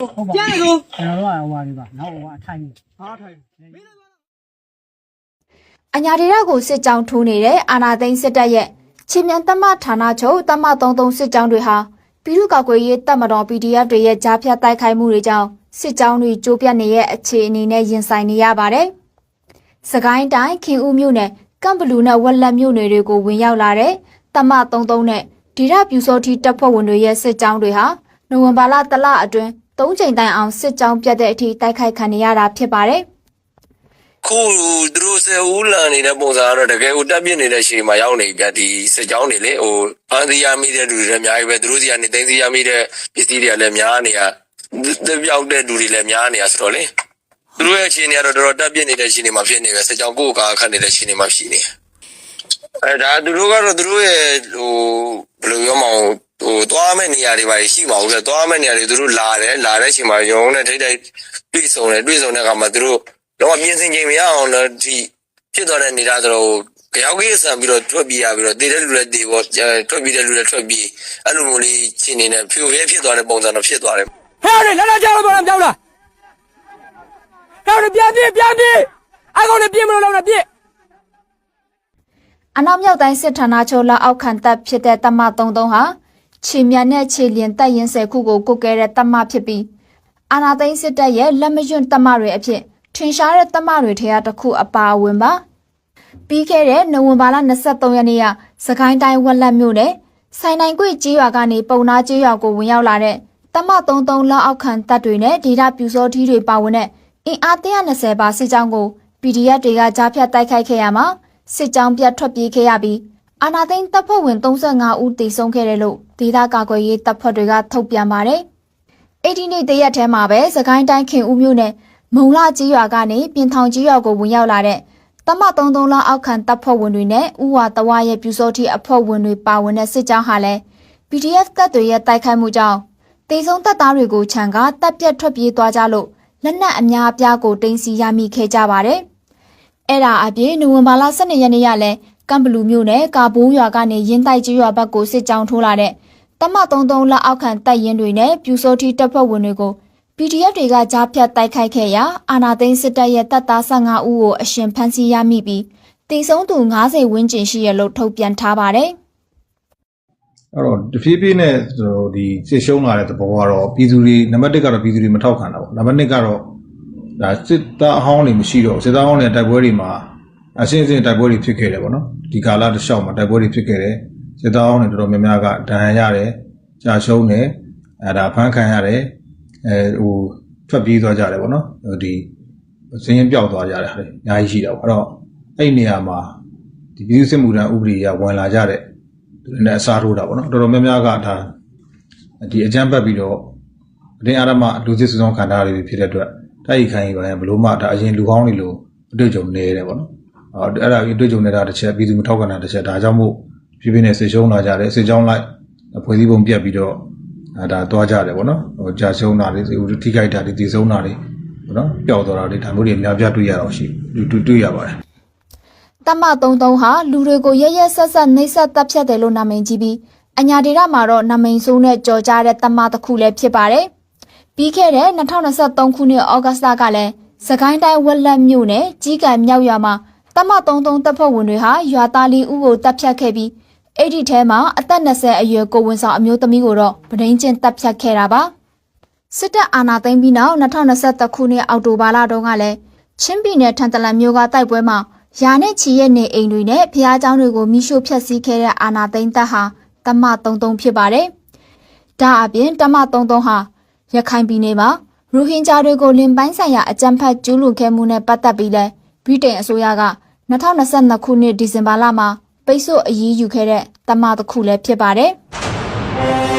ဟုတ်ပါပြန်လို့ကျွန်တော်တို့ကဟိုပါဒီပါနောက်ဟိုကအထိုင်ကြီးဟာထိုင်အညာဒေရကိုစစ်ကြောင်းထိုးနေတဲ့အာနာသိန်းစစ်တပ်ရဲ့ချင်းမြန်တမဌာနချုပ်တမ33စစ်ကြောင်းတွေဟာပြည်သူ့ကာကွယ်ရေးတပ်မတော် PDF တွေရဲ့ကြားဖြတ်တိုက်ခိုက်မှုတွေကြောင့်စစ်ကြောင်းတွေကျိုးပြတ်နေတဲ့အခြေအနေနဲ့ရင်ဆိုင်နေရပါတယ်။စကိုင်းတိုင်းခင်ဦးမြို့နယ်ကမ်ဘလူနဲ့ဝက်လက်မြို့နယ်တွေကိုဝင်ရောက်လာတဲ့တမ33နဲ့ဒီရပြူစောတိတပ်ဖွဲ့ဝင်တွေရဲ့စစ်ကြောင်းတွေဟာနိုဝင်ဘာလတလအတွင်း ၃ချိန်တိုင်အောင်စစ်ကြောင်းပြတ်တဲ့အထိတိုက်ခိုက်ခံနေရတာဖြစ်ပါတယ်။ခုသူတို့ဆယ်ဦးလန်နေတဲ့ပုံစံကတော့တကယ်ကိုတက်ပြစ်နေတဲ့ရှေ့မှာရောက်နေပြီဗျဒီစစ်ကြောင်းတွေလေဟိုဖန်စီရမိတဲ့လူတွေလည်းအများကြီးပဲသူတို့စီကနေသိသိရမိတဲ့ပစ္စည်းတွေကလည်းများနေရတပြောက်တဲ့လူတွေလည်းများနေရဆိုတော့လေသူတို့ရဲ့အခြေအနေကတော့တော်တော်တက်ပြစ်နေတဲ့ရှေ့နေမှာဖြစ်နေပဲစစ်ကြောင်းကိုယ်ကာခတ်နေတဲ့ရှေ့နေမှာရှိနေအဲဒါသူတို့ကတော့သူတို့ရဲ့ဟိုဘယ်လိုပြောမအောင် ဟိုသွားမဲ့နေရာတွေပါရှိမှာဟုတ်လေသွားမဲ့နေရာတွေသူတို့လာတယ်လာတဲ့အချိန်မှာရုံနဲ့ထိတ်ထိတ်တွေ့ဆုံတယ်တွေ့ဆုံတဲ့အခါမှာသူတို့တော့ပြင်ဆင်ချိန်မရအောင်တော့ဒီဖြစ်သွားတဲ့နေတာဆိုတော့ကြောက်ကြီးဆန်ပြီးတော့ထွက်ပြေးရပြီးတော့တည်တဲ့လူလည်းတည်ပေါ့ထွက်ပြေးတဲ့လူလည်းထွက်ပြေးအဲ့လိုမျိုးလေးချင်းနေနဲ့ဖြိုဖျဲဖြစ်သွားတဲ့ပုံစံတော့ဖြစ်သွားတယ်ဟဲ့လေလာလာကြောက်လို့ပြောလားပြောလားဟဲ့လေပြန်ပြေးပြန်ပြေးအကောင်လည်းပြေးမလို့လောက်တာပြေးအနောက်မြောက်တိုင်းစစ်ဌာနချုပ်လက်အောက်ခံတပ်ဖြစ်တဲ့တမ33ဟာ ခြေမြန်နဲ့ခြေလျင်တပ်ရင်ဆယ်ခုကိုကုတ်ကဲတဲ့တမဖြစ်ပြီးအာနာသိန်းစစ်တပ်ရဲ့လက်မရွံ့တမတွေအဖြစ်ထင်ရှားတဲ့တမတွေထဲကတစ်ခုအပါအဝင်ပါပြီးခဲ့တဲ့နိုဝင်ဘာလ23ရက်နေ့ကစကိုင်းတိုင်းဝက်လက်မြို့နယ်ဆိုင်နိုင်ကွေကြီးရွာကနေပုံနာကြီးရွာကိုဝင်ရောက်လာတဲ့တမ33လက်အောက်ခံတပ်တွေနဲ့ဒေတာပြူစောထီးတွေပါဝင်တဲ့အင်အား120ပါစစ်ကြောင်းကို PDF တွေကကြားဖြတ်တိုက်ခိုက်ခဲ့ရမှာစစ်ကြောင်းပြတ်ထွက်ပြေးခဲ့ရပြီး အာနာသိန်းတပ်ဖွဲ့ဝင်35ဦးတေဆုံးခဲ့တယ်လို့ဒေသကာကွယ်ရေးတပ်ဖွဲ့တွေကထုတ်ပြန်ပါတယ်။အဲ့ဒီနေ့တရက်ထဲမှာပဲစကိုင်းတိုင်းခင်ဦးမြို့နယ်မုံလာကြီးရွာကနေပြင်ထောင်ကြီးရွာကိုဝင်ရောက်လာတဲ့တမ33လအောက်ခံတပ်ဖွဲ့ဝင်တွေနဲ့ဥဝါတဝရဲ့ပြူစောတိအဖွဲ့ဝင်တွေပါဝင်တဲ့စစ်ကြောင်းဟာလည်း PDF တပ်တွေရဲ့တိုက်ခိုက်မှုကြောင့်တေဆုံးတပ်သားတွေကိုခြံကတပ်ပြတ်ထွက်ပြေးသွားကြလို့လက်နက်အများအပြားကိုတင်စီရမိခဲ့ကြပါတယ်။အဲ့ဒါအပြင်နိုဝင်ဘာလ12ရက်နေ့ရလဲ ကမ်ဘလူမြို့နယ်ကာဘိုးရွာကနေရင်းတိုက်ကြီးရွာဘက်ကိုစစ်ကြောင်းထိုးလာတဲ့တမ33လက်အောက်ခံတပ်ရင်တွေနဲ့ပြူစောတိတပ်ဖွဲ့ဝင်တွေကို PDF တွေကကြားဖြတ်တိုက်ခိုက်ခဲ့ရာအာနာသိန်းစစ်တပ်ရဲ့တပ်သား15ဦးကိုအရှင်ဖမ်းဆီးရမိပြီးတိစုံသူ90ဝန်းကျင်ရှိရလို့ထုတ်ပြန်ထားပါတယ်။အဲ့တော့တဖြည်းဖြည်းနဲ့ဆိုတော့ဒီစစ်ရှုံးလာတဲ့သဘောကတော့ပြည်သူတွေနံပါတ်1ကတော့ပြည်သူတွေမထောက်ခံတာပေါ့နံပါတ်2ကတော့ဒါစစ်သားအဟောင်းတွေမရှိတော့ဘူးစစ်သားအဟောင်းတွေတိုက်ပွဲတွေမှာ အရှင်းရှင်းတိုက်ပွဲတွေဖြစ်ခဲ့တယ်ပေါ့နော်ဒီကာလတစ်လျှောက်မှာတိုက်ပွဲတွေဖြစ်ခဲ့တယ်စစ်သားအဟောင်းတွေတော်တော်များများကဒဏ်ရာရတယ်ကြာရှုံးတယ်အဲ့ဒါဖမ်းခံရတယ်အဲဟိုထွက်ပြေးသွားကြတယ်ပေါ့နော်ဟိုဒီစင်းရင်ပျောက်သွားကြတယ်ဟာလေအများကြီးရှိတာပေါ့အဲ့တော့အဲ့ဒီနေရာမှာဒီပြည်သူစစ်မှုထမ်းဥပဒေကဝင်လာကြတဲ့သူတွေနဲ့အစားထိုးတာပေါ့နော်တော်တော်များများကဒါဒီအကြမ်းဖက်ပြီးတော့အတင်းအဓမ္မလူစစ်စုဆောင်ခံထားရတွေဖြစ်တဲ့အတွက်တိုက်ရိုက်ခံရပါရင်ဘလို့မှဒါအရင်လူကောင်းတွေလို့အတွေ့အကြုံနေရတယ်ပေါ့နော် အဲ့အဲ့ဒါအတွေ့အကြုံနေတာတစ်ချက်ပြည်သူမထောက်ခံတာတစ်ချက်ဒါကြောင့်မို့ဖြည်းဖြည်းနဲ့ဆေရှုံးလာကြတယ်ဆေချောင်းလိုက်ဖွဲ့စည်းပုံပြတ်ပြီးတော့အဲဒါသွားကြတယ်ပေါ့နော်ဟိုကြာရှုံးတာတွေထိခိုက်တာတွေတည်ဆုံးတာတွေပေါ့နော်ပျောက်သွားတာတွေဒါမျိုးတွေအများပြတွေ့ရတော့ရှိတွေ့တွေ့ရပါတယ်တမ33ဟာလူတွေကိုရရက်ဆက်ဆက်နှိပ်စက်တပ်ဖြတ်တယ်လို့နာမည်ကြီးပြီးအညာဒေတာမှာတော့နာမည်ဆိုးနဲ့ကြော်ကြားတဲ့တမတစ်ခုလည်းဖြစ်ပါတယ်။ပြီးခဲ့တဲ့2023ခုနှစ်ဩဂတ်စ်လကလည်းစကိုင်းတိုင်းဝက်လက်မြို့နယ်ကြီးကံမြောက်ရွာမှာ တမ33တပ်ဖွဲ့ဝင်တွေဟာရွာသားလေးဦးကိုတပ်ဖြတ်ခဲ့ပြီးအဲ့ဒီထဲမှာအသက်20အရွယ်ကိုဝန်ဆောင်အမျိုးသမီးကိုတော့ဗဒိန်းချင်းတပ်ဖြတ်ခဲ့တာပါ။စစ်တပ်အာဏာသိမ်းပြီးနောက်2023ခုနှစ်အောက်တိုဘာလတုန်းကလည်းချင်းပြည်နယ်ထန်တလန်မြို့ကတိုက်ပွဲမှာရာနဲ့ချီရဲ့နေအိမ်တွေနဲ့ဖျားเจ้าတွေကိုမိရှို့ဖျက်ဆီးခဲ့တဲ့အာနာသိန်းတပ်ဟာတမ33ဖြစ်ပါတယ်။ဒါအပြင်တမ33ဟာရခိုင်ပြည်နယ်မှာရိုဟင်ဂျာတွေကိုလင်ပိုင်းဆိုင်ရာအကြမ်းဖက်ကျူးလွန်ခဲ့မှုနဲ့ပတ်သက်ပြီးလဲဗြိတိန်အစိုးရက 2022ခုနှစ်ဒီဇင်ဘာလမှာပိတ်ဆို့အရေးယူခဲ့တဲ့တမတခုလည်းဖြစ်ပါတယ်။